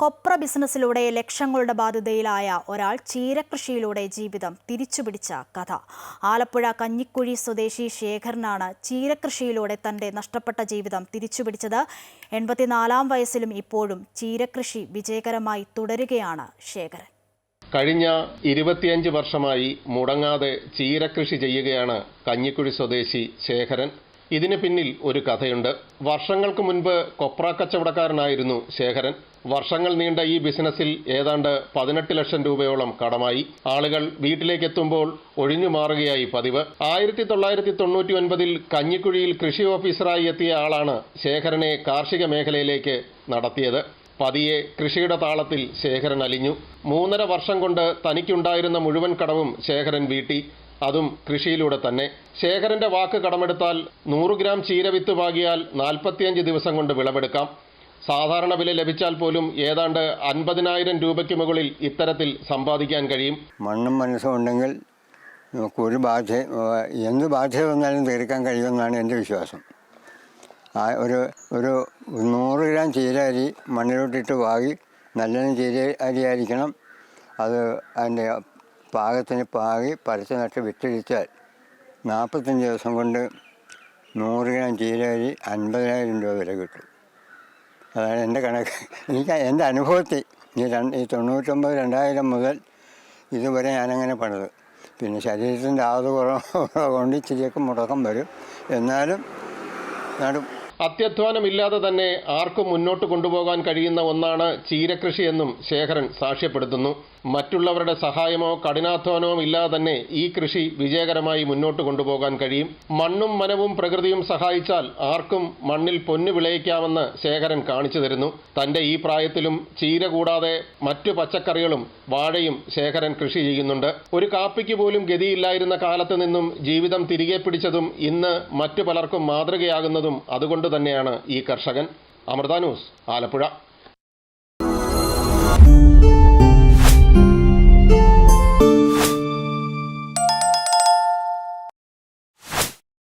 കൊപ്ര ബിസിനസ്സിലൂടെ ലക്ഷങ്ങളുടെ ബാധ്യതയിലായ ഒരാൾ ചീരകൃഷിയിലൂടെ ജീവിതം തിരിച്ചുപിടിച്ച കഥ. ആലപ്പുഴ കഞ്ഞിക്കുഴി സ്വദേശി ശേഖരനാണ് ചീരകൃഷിയിലൂടെ തന്റെ നഷ്ടപ്പെട്ട ജീവിതം തിരിച്ചുപിടിച്ചത്. എൺപത്തിനാലാം വയസ്സിലും ഇപ്പോഴും ചീരകൃഷി വിജയകരമായി തുടരുകയാണ് ശേഖരൻ. കഴിഞ്ഞ ഇരുപത്തിയഞ്ച് വർഷമായി മുടങ്ങാതെ ചീരകൃഷി ചെയ്യുകയാണ് കഞ്ഞിക്കുഴി സ്വദേശി ശേഖരൻ. ഇതിന് പിന്നിൽ ഒരു കഥയുണ്ട്. വർഷങ്ങൾക്ക് മുൻപ് കൊപ്ര കച്ചവടക്കാരനായിരുന്നു ശേഖരൻ. വർഷങ്ങൾ നീണ്ട ഈ ബിസിനസ്സിൽ ഏതാണ്ട് പതിനെട്ട് ലക്ഷം രൂപയോളം കടമായി. ആളുകൾ വീട്ടിലേക്ക് എത്തുമ്പോൾ ഒഴിഞ്ഞു മാറുകയായി പതിവ്. ആയിരത്തി തൊള്ളായിരത്തി തൊണ്ണൂറ്റി ഒൻപതിൽ കഞ്ഞിക്കുഴിയിൽ കൃഷി ഓഫീസറായി എത്തിയ ആളാണ് ശേഖരനെ കാർഷിക മേഖലയിലേക്ക് നടത്തിയത്. പതിയെ കൃഷിയുടെ താളത്തിൽ ശേഖരൻ അലിഞ്ഞു. മൂന്നര വർഷം കൊണ്ട് തനിക്കുണ്ടായിരുന്ന മുഴുവൻ കടവും ശേഖരൻ വീട്ടി. അതും കൃഷിയിലൂടെ തന്നെ. ശേഖരന്റെ വാക്ക് കടമെടുത്താൽ നൂറ് ഗ്രാം ചീരവിത്ത് പാകിയാൽ നാൽപ്പത്തിയഞ്ച് ദിവസം കൊണ്ട് വിളവെടുക്കാം. സാധാരണ വില ലഭിച്ചാൽ പോലും ഏതാണ്ട് അൻപതിനായിരം രൂപയ്ക്ക് മുകളിൽ ഇത്തരത്തിൽ സമ്പാദിക്കാൻ കഴിയും. മണ്ണും മനസ്സും ഉണ്ടെങ്കിൽ നമുക്ക് ഒരു ബാധ എന്ത് ബാധ്യത വന്നാലും തീർക്കാൻ കഴിയുമെന്നാണ് എന്റെ വിശ്വാസം. ആ ഒരു ഒരു നൂറ് ഗ്രാം ചീര അരി മണ്ണിലോട്ടിട്ട് വാങ്ങി നല്ല ചീര അരി ആയിരിക്കണം അത് അതിന്റെ പാകത്തിന് പാകി പറിച്ച് നട്ട് വിറ്റഴിച്ചാൽ നാൽപ്പത്തഞ്ച് ദിവസം കൊണ്ട് നൂറ് ഗ്രാം ചീരരി അൻപതിനായിരം രൂപ വില കിട്ടും. അതാണ് എന്റെ കണക്ക്. എനിക്ക് എന്റെ അനുഭവത്തിൽ ഈ രണ്ട് ഈ തൊണ്ണൂറ്റൊമ്പത് രണ്ടായിരം മുതൽ ഇതുവരെ ഞാനങ്ങനെ പണിത്. പിന്നെ ശരീരത്തിന്റെ ആവത് കുറവ് കൊണ്ട് ഇച്ചിരിയൊക്കെ മുടക്കം വരും. എന്നാലും നടും അത്യധ്വാനമില്ലാതെ തന്നെ ആർക്കും മുന്നോട്ട് കൊണ്ടുപോകാൻ കഴിയുന്ന ഒന്നാണ് ചീരകൃഷി എന്നും ശേഖരൻ സാക്ഷ്യപ്പെടുത്തുന്നു. മറ്റുള്ളവരുടെ സഹായമോ കഠിനാധ്വാനവും ഇല്ലാതെ തന്നെ ഈ കൃഷി വിജയകരമായി മുന്നോട്ട് കൊണ്ടുപോകാൻ കഴിയും. മണ്ണും മനവും പ്രകൃതിയും സഹായിച്ചാൽ ആർക്കും മണ്ണിൽ പൊന്നു വിളയിക്കാമെന്ന് ശേഖരൻ കാണിച്ചു തരുന്നു. തന്റെ ഈ പ്രായത്തിലും ചീര കൂടാതെ മറ്റു പച്ചക്കറികളും വാഴയും ശേഖരൻ കൃഷി ചെയ്യുന്നുണ്ട്. ഒരു കാപ്പിക്ക് പോലും ഗതിയില്ലായിരുന്ന കാലത്ത് നിന്നും ജീവിതം തിരികെ പിടിച്ചതും ഇന്ന് മറ്റു പലർക്കും മാതൃകയാകുന്നതും അതുകൊണ്ട് തന്നെയാണ് ഈ കർഷകൻ. അമൃത ന്യൂസ് ആലപ്പുഴ.